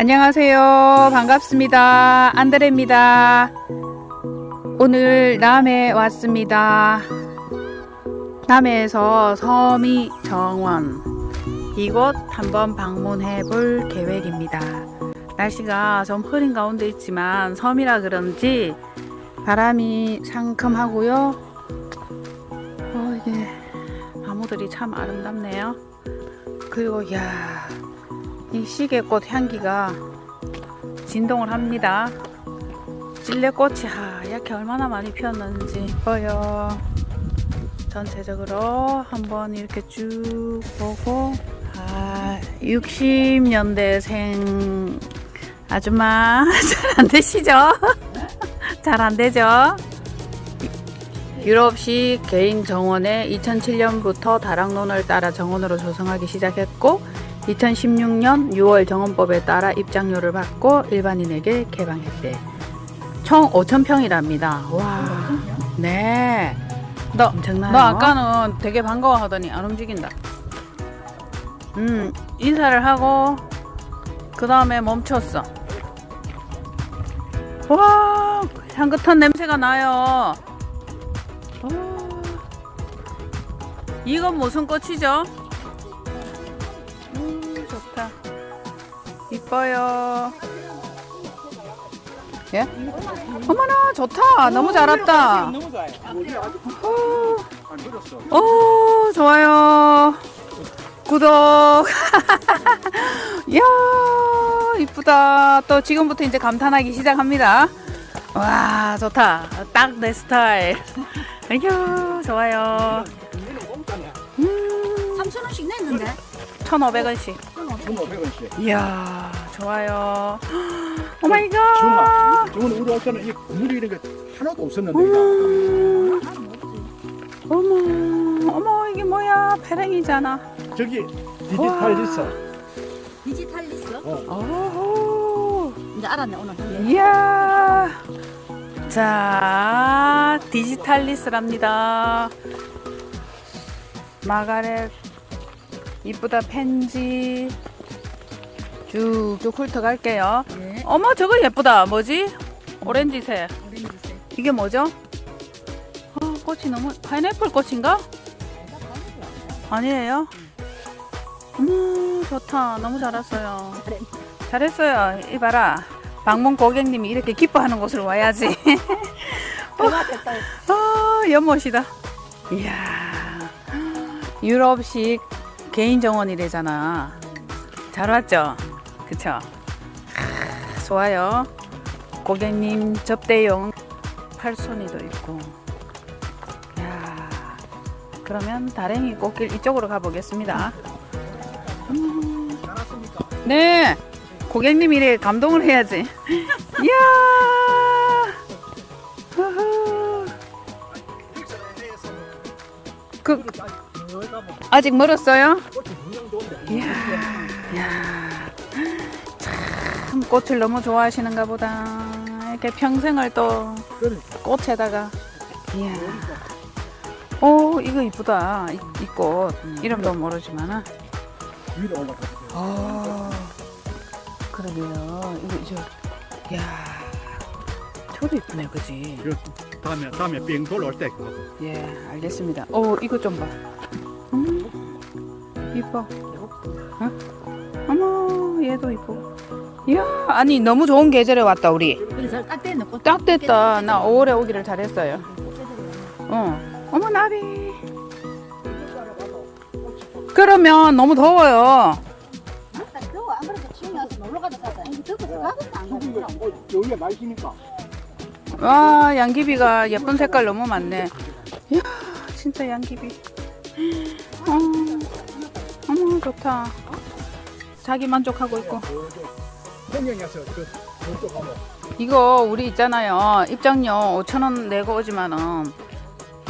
안녕하세요. 반갑습니다. 안드레입니다. 오늘 남해 왔습니다. 남해에서 서미 정원 이곳 한번 방문해 볼 계획입니다. 날씨가 좀 흐린 가운데 있지만 섬이라 그런지 바람이 상큼하고요. 어, 이게 나무들이 참 아름답네요. 그리고 야, 이 시계꽃 향기가 진동을 합니다. 찔레꽃이 하얗게 얼마나 많이 피었는지 보여. 전체적으로 한번 이렇게 쭉 보고 아, 60년대생 아줌마 잘 안 되시죠? 잘 안 되죠? 유럽식 개인 정원에 2007년부터 다락론을 따라 정원으로 조성하기 시작했고 2016년 6월 정원법에 따라 입장료를 받고 일반인에게 개방했대. 총 5,000평이랍니다. 와. 네. 너, 엄청나요? 너 아까는 되게 반가워 하더니 안 움직인다. 음, 인사를 하고 그 다음에 멈췄어. 와, 향긋한 냄새가 나요. 와, 이건 무슨 꽃이죠? 이뻐요. 예? 어머나, 좋다. 너무 잘 왔다. 너무 좋아요. 안 들었어. 오, 좋아요. 구독. 이야, 이쁘다. 또 지금부터 이제 감탄하기 시작합니다. 와, 좋다. 딱 내 스타일. 아유, 좋아요. 음, 3천 원씩 냈는데 1,500원씩. 1,500원씩. 이야, 좋아요. 오 마이 갓. 저건 우리 올 때는 이 물이 이런 게 하나도 없었는데. 음, 어머, 어머, 이게 뭐야? 페랭이잖아. 저기 디지털 있어. 디지털 리스 오호. 이제 알았네 오늘 이야. 자, 디지털리스랍니다. 마가렛 이쁘다 펜지 쭉쭉 훑어갈게요. 예 어머 저거 예쁘다. 뭐지? 오렌지색. 오렌지색 이게 뭐죠? 아, 꽃이 너무 파인애플 꽃인가? 아니에요? 음 좋다. 너무 잘했어요. 잘했어요. 이봐라. 방문 고객님이 이렇게 기뻐하는 곳을 와야지. 아, 연못이다. 이야. 유럽식 개인 정원이래잖아. 잘 왔죠? 그쵸? 아, 좋아요. 고객님 접대용 팔손이도 있고. 야 그러면 다랭이 꽃길 이쪽으로 가보겠습니다. 음. 네. 고객님 이래 감동을 해야지. 이야. 그 아직 멀었어요? 꽃을 너무 좋아하시는가 보다. 이렇게 평생을 또 꽃에다가, 이야. 오, 이거 이쁘다. 이, 이 꽃. 이름도 모르지만은. 위로 올라가. 아, 그러게요. 이거, 저, 이야. 저도 이쁘네, 그지? 다음에 다음에 빙 돌아올 때 그거. 예, 알겠습니다. 오, 이거 좀 봐. 음, 이뻐. 어? 어머, 얘도 이뻐. 이야, 아니 너무 좋은 계절에 왔다 우리. 그래서 딱 됐네 꽃. 딱 됐다. 나 5월에 오기를 잘했어요. 어, 어머 나비. 그러면 너무 더워요. 아까 더워 안 그래도 지금 와서 놀러 가자 사자 이거 더워서 가겠다 안 가겠다 어, 여기가 날씨니까. 와, 양귀비가 예쁜 색깔 너무 많네. 이야, 진짜 양귀비. 어, 어머 좋다. 자기 만족하고 있고. 평양에서 그 가면 이거 우리 있잖아요. 입장료 5,000원 내고 오지만은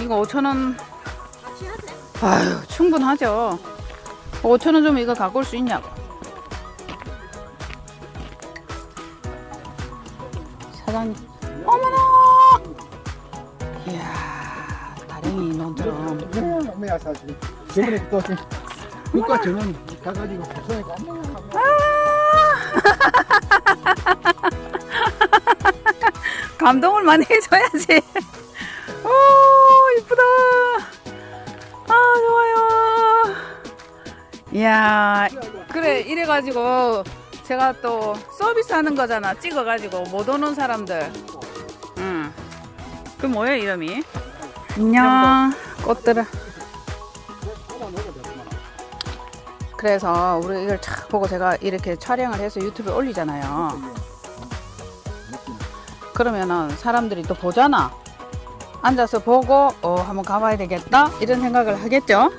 이거 5,000원 같이 하자 아유, 충분하죠. 5,000원 좀 이거 갖고 올 수 있냐고. 사장님. 어머나! 이야, 다랭이 논처럼. 평양에 사실 저번에 또 물가 전원 가가지고 부산에 가. 아! 감동을 많이 해줘야지. 오, 이쁘다. 아, 좋아요. 이야, 그래, 이래가지고 제가 또 서비스 하는 거잖아. 찍어가지고 못 오는 사람들. 응. 그 뭐야, 이름이? 안녕, 꽃들아. 그래서 우리 이걸 착 보고 제가 이렇게 촬영을 해서 유튜브에 올리잖아요. 그러면은 사람들이 또 보잖아. 앉아서 보고 어 한번 가봐야 되겠다 이런 생각을 하겠죠.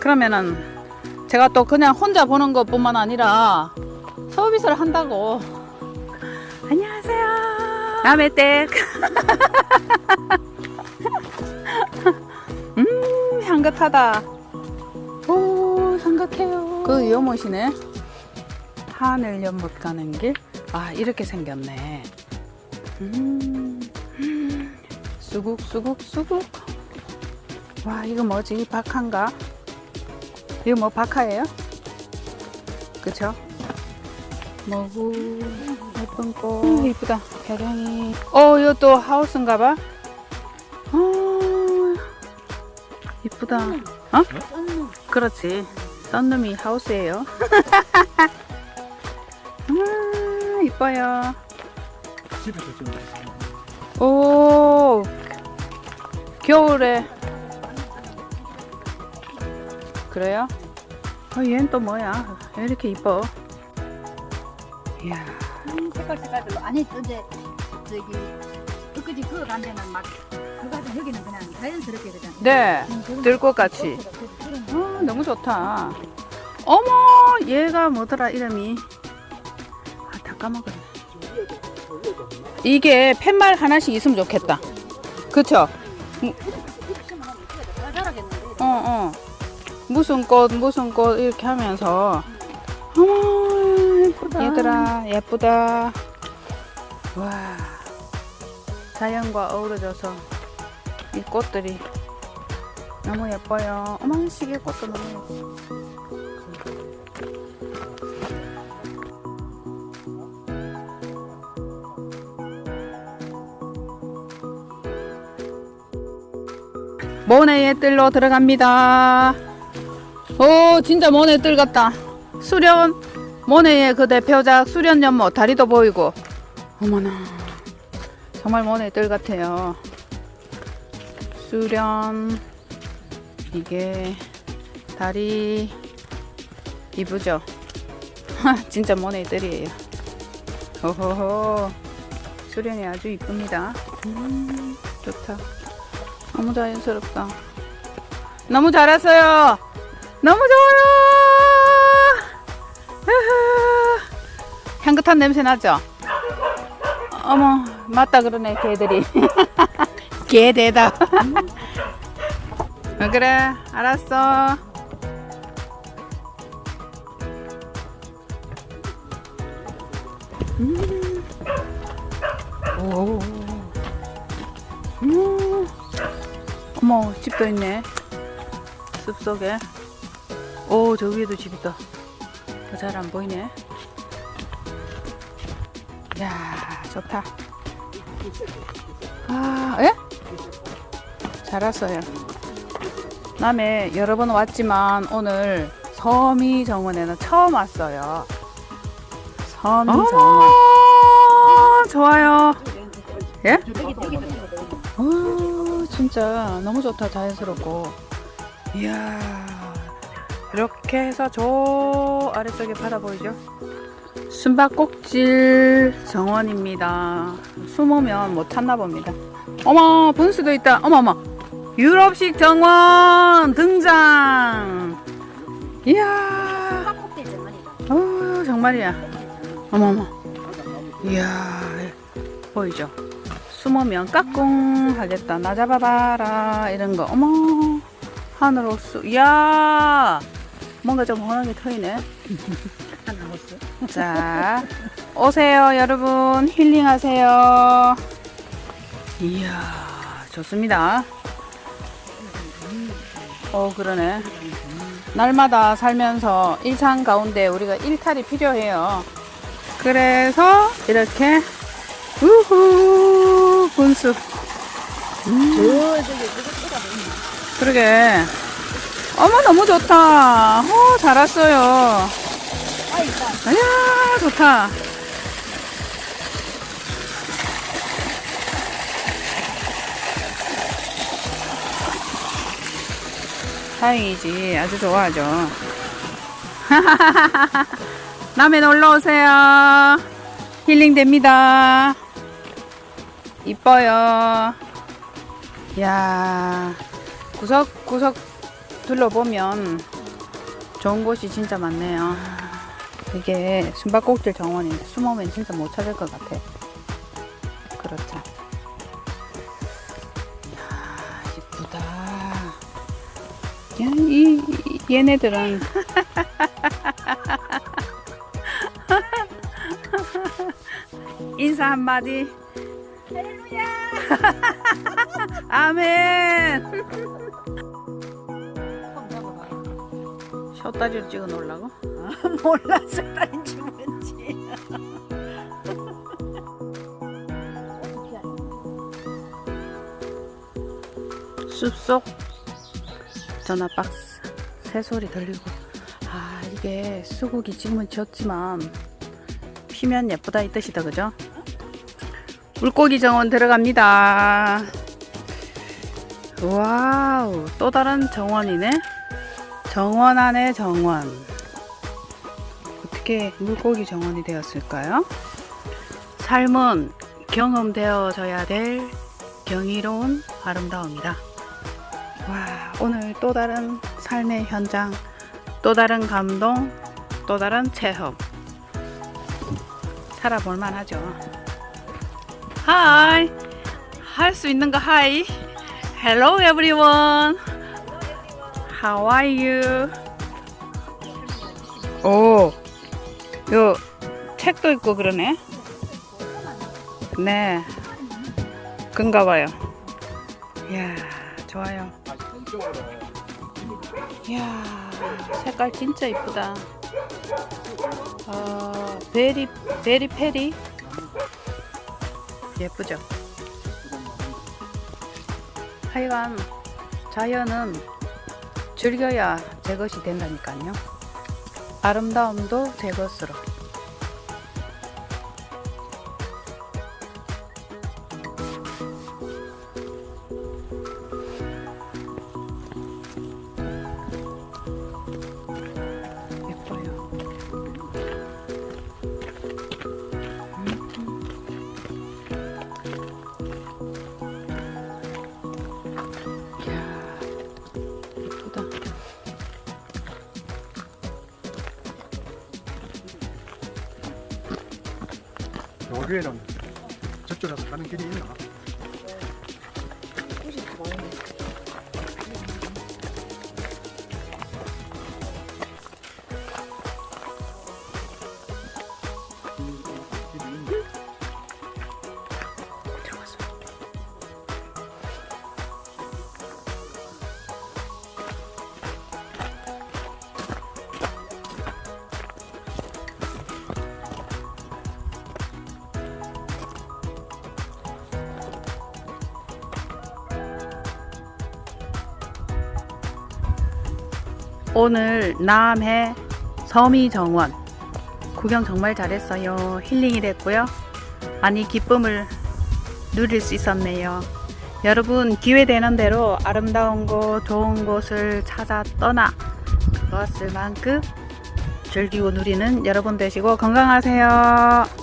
그러면은 제가 또 그냥 혼자 보는 것뿐만 아니라 서비스를 한다고. 안녕하세요. 남의 댁. 음 향긋하다. 오 향긋해요. 그 연못이네. 하늘 연못 가는 길. 아 이렇게 생겼네. 음. 수국 수국 수국. 와 이거 뭐지 박하인가? 이거 뭐 박하예요? 그쵸? 뭐고 예쁜 꽃 음, 이쁘다 배경이 어 이거 또 하우스인가봐 어 이쁘다 어? 그렇지 썬룸이 하우스예요. 음 이뻐요. 오 겨울에. 그래요? 어 얘는 또 뭐야? 왜 이렇게 이뻐? 이야. 음, 색깔 색깔별로 아니 근데 저기 엊그제 그거 간 데는 막 여기는 그냥 자연스럽게 그냥 네 음, 들꽃 같이 그런 아, 너무 좋다. 어머, 얘가 뭐더라, 이름이. 아, 다 까먹었네. 이게 팻말 하나씩 있으면 좋겠다. 그쵸? 잘 자라겠는데 어, 어. 무슨 꽃, 무슨 꽃, 이렇게 하면서. 어머, 예쁘다. 얘들아, 예쁘다. 와. 자연과 어우러져서 이 꽃들이 너무 예뻐요. 어머, 시계 꽃도 너무 예뻐. 모네의 뜰로 들어갑니다. 오, 진짜 모네 뜰 같다. 수련, 모네의 그 대표작 수련 연못 다리도 보이고. 어머나, 정말 모네 뜰 같아요. 수련, 이게 다리 이쁘죠? 진짜 모네 뜰이에요. 호호호, 수련이 아주 이쁩니다. 음, 좋다. 너무 자연스럽다. 너무 잘했어요. 너무 좋아요. 향긋한 냄새 나죠? 어머, 맞다 그러네, 개들이. 개대다. 어, 그래, 알았어. 음. 오. 음. 어머 집도 있네 숲속에 오 저 위에도 집 있다 잘 안 보이네 야 좋다 아 예? 잘 왔어요. 남해 여러 번 왔지만 오늘 서미 정원에는 처음 왔어요. 서미 정원. 좋아요. 예? 아 진짜 너무 좋다. 자연스럽고. 이야 이렇게 해서 저 아래쪽에 바다 보이죠? 숨바꼭질 정원입니다. 숨으면 못 찾나 봅니다. 어머 분수도 있다. 어머 어머 유럽식 정원 등장 이야 어 정말이야 어머 어머 이야 보이죠 숨으면 까꿍 하겠다. 나 잡아봐라. 이런 거. 어머. 하늘 호수. 이야. 뭔가 좀 환하게 먹어 자. 오세요, 여러분. 힐링하세요. 이야. 좋습니다. 어, 그러네. 날마다 살면서 일상 가운데 우리가 일탈이 필요해요. 그래서 이렇게 우후 군수. 음, 그러게. 어머 너무 좋다. 어, 잘 왔어요. 이야 좋다 다행이지. 아주 좋아하죠. 남해 놀러 오세요. 힐링 됩니다. 이뻐요. 야 구석구석 둘러보면 좋은 곳이 진짜 많네요. 이게 숨바꼭질 정원인데 숨으면 진짜 못 찾을 것 같아. 그렇죠 야, 이, 이- 얘네들은. 인사 한마디. 할렐루야. 아멘. 셔다리로 찍어 놓으려고? 몰랐어 딸인지 뭔지. 숲속 전화 박스 새소리 들리고 아 이게 수국이 지금은 지었지만 피면 예쁘다 이 뜻이다 그죠? 물고기 정원 들어갑니다 와우 또 다른 정원이네 정원 안에 정원 어떻게 물고기 정원이 되었을까요? 삶은 경험되어져야 될 경이로운 아름다움이다. 와, 오늘 또 다른 삶의 현장, 또 다른 감동, 또 다른 체험. 살아볼 만 하죠. 하이! 할 수 있는 거 하이! Hello everyone! How are you? 오, 요 책도 있고 그러네. 네. 그런가 봐요. 이야, 좋아요. 이야, 색깔 진짜 이쁘다. 어, 베리, 베리 페리. 예쁘죠? 하여간, 자연은 즐겨야 제 것이 된다니까요. 아름다움도 제 것으로. 여기에는 저쪽에서 가는 길이 있나? 오늘 남해 서미정원 구경 정말 잘했어요. 힐링이 됐고요. 많이 기쁨을 누릴 수 있었네요. 여러분 기회 되는 대로 아름다운 곳, 좋은 곳을 찾아 떠나 그것을 만큼 즐기고 누리는 여러분 되시고 건강하세요.